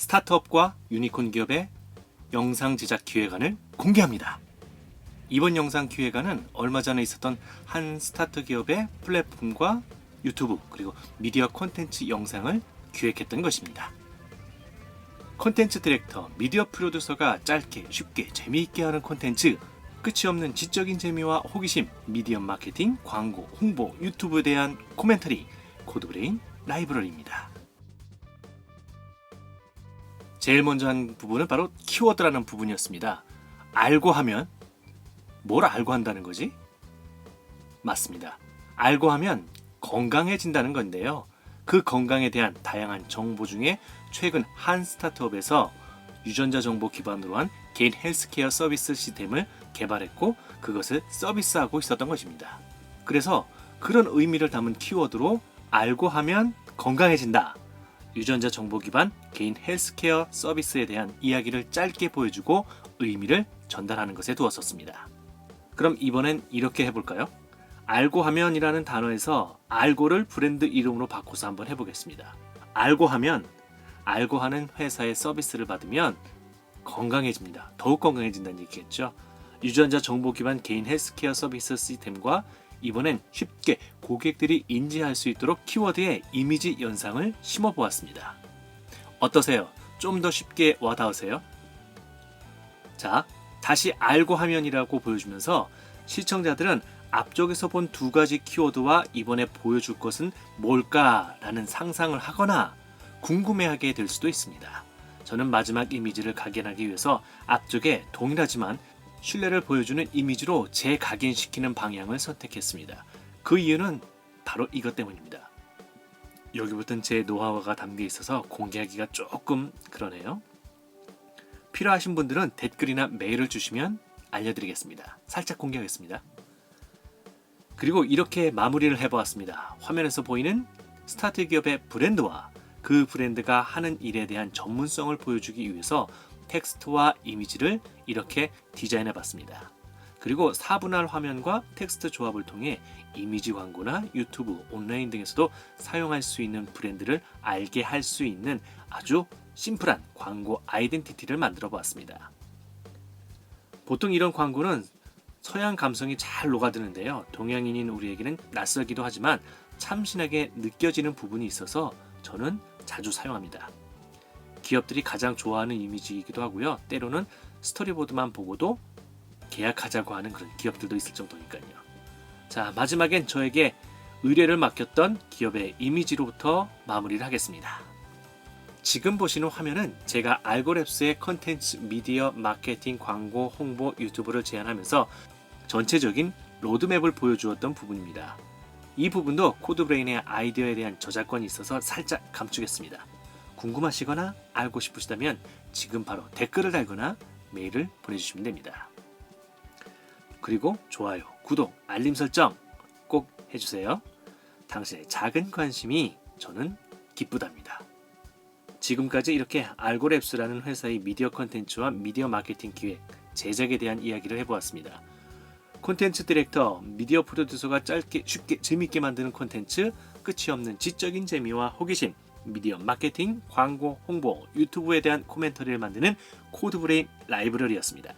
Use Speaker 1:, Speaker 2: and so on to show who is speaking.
Speaker 1: 스타트업과 유니콘 기업의 영상 제작 기획안을 공개합니다. 이번 영상 기획안은 얼마 전에 있었던 한 스타트 기업의 플랫폼과 유튜브 그리고 미디어 콘텐츠 영상을 기획했던 것입니다. 콘텐츠 디렉터, 미디어 프로듀서가 짧게 쉽게 재미있게 하는 콘텐츠 끝이 없는 지적인 재미와 호기심, 미디어 마케팅, 광고, 홍보, 유튜브에 대한 코멘터리, 코드브레인 라이브러리입니다. 제일 먼저 한 부분은 바로 키워드라는 부분이었습니다. 알고 하면 뭘 알고 한다는 거지? 맞습니다. 알고 하면 건강해진다는 건데요. 그 건강에 대한 다양한 정보 중에 최근 한 스타트업에서 유전자 정보 기반으로 한 개인 헬스케어 서비스 시스템을 개발했고 그것을 서비스하고 있었던 것입니다. 그래서 그런 의미를 담은 키워드로 알고 하면 건강해진다. 유전자 정보 기반 개인 헬스케어 서비스에 대한 이야기를 짧게 보여주고 의미를 전달하는 것에 두었었습니다. 그럼 이번엔 이렇게 해볼까요? 알고 하면이라는 단어에서 알고를 브랜드 이름으로 바꿔서 한번 해보겠습니다. 알고 하면 알고 하는 회사의 서비스를 받으면 건강해집니다. 더욱 건강해진다는 얘기겠죠. 유전자 정보 기반 개인 헬스케어 서비스 시스템과 이번엔 쉽게 고객들이 인지할 수 있도록 키워드에 이미지 연상을 심어 보았습니다. 어떠세요? 좀 더 쉽게 와닿으세요? 자, 다시 알고 하면이라고 보여주면서 시청자들은 앞쪽에서 본 두 가지 키워드와 이번에 보여줄 것은 뭘까라는 상상을 하거나 궁금해하게 될 수도 있습니다. 저는 마지막 이미지를 각인하기 위해서 앞쪽에 동일하지만 신뢰를 보여주는 이미지로 재각인시키는 방향을 선택했습니다. 그 이유는 바로 이것 때문입니다. 여기부터는 제 노하우가 담겨 있어서 공개하기가 조금 그러네요. 필요하신 분들은 댓글이나 메일을 주시면 알려드리겠습니다. 살짝 공개하겠습니다. 그리고 이렇게 마무리를 해보았습니다. 화면에서 보이는 스타트 기업의 브랜드와 그 브랜드가 하는 일에 대한 전문성을 보여주기 위해서 텍스트와 이미지를 이렇게 디자인해 봤습니다. 그리고 4분할 화면과 텍스트 조합을 통해 이미지 광고나 유튜브, 온라인 등에서도 사용할 수 있는 브랜드를 알게 할 수 있는 아주 심플한 광고 아이덴티티를 만들어 보았습니다. 보통 이런 광고는 서양 감성이 잘 녹아드는데요. 동양인인 우리에게는 낯설기도 하지만 참신하게 느껴지는 부분이 있어서 저는 자주 사용합니다. 기업들이 가장 좋아하는 이미지이기도 하고요. 때로는 스토리보드만 보고도 계약하자고 하는 그런 기업들도 있을 정도니까요. 자, 마지막엔 저에게 의뢰를 맡겼던 기업의 이미지로부터 마무리를 하겠습니다. 지금 보시는 화면은 제가 알고랩스의 컨텐츠, 미디어, 마케팅, 광고, 홍보, 유튜브를 제안하면서 전체적인 로드맵을 보여주었던 부분입니다. 이 부분도 코드브레인의 아이디어에 대한 저작권이 있어서 살짝 감추겠습니다. 궁금하시거나 알고 싶으시다면 지금 바로 댓글을 달거나 메일을 보내주시면 됩니다. 그리고 좋아요, 구독, 알림 설정 꼭 해주세요. 당신의 작은 관심이 저는 기쁘답니다. 지금까지 이렇게 알고랩스라는 회사의 미디어 컨텐츠와 미디어 마케팅 기획, 제작에 대한 이야기를 해보았습니다. 콘텐츠 디렉터, 미디어 프로듀서가 짧게 쉽게 재밌게 만드는 콘텐츠, 끝이 없는 지적인 재미와 호기심, 미디어 마케팅, 광고, 홍보, 유튜브에 대한 코멘터리를 만드는 코드브레인 라이브러리였습니다.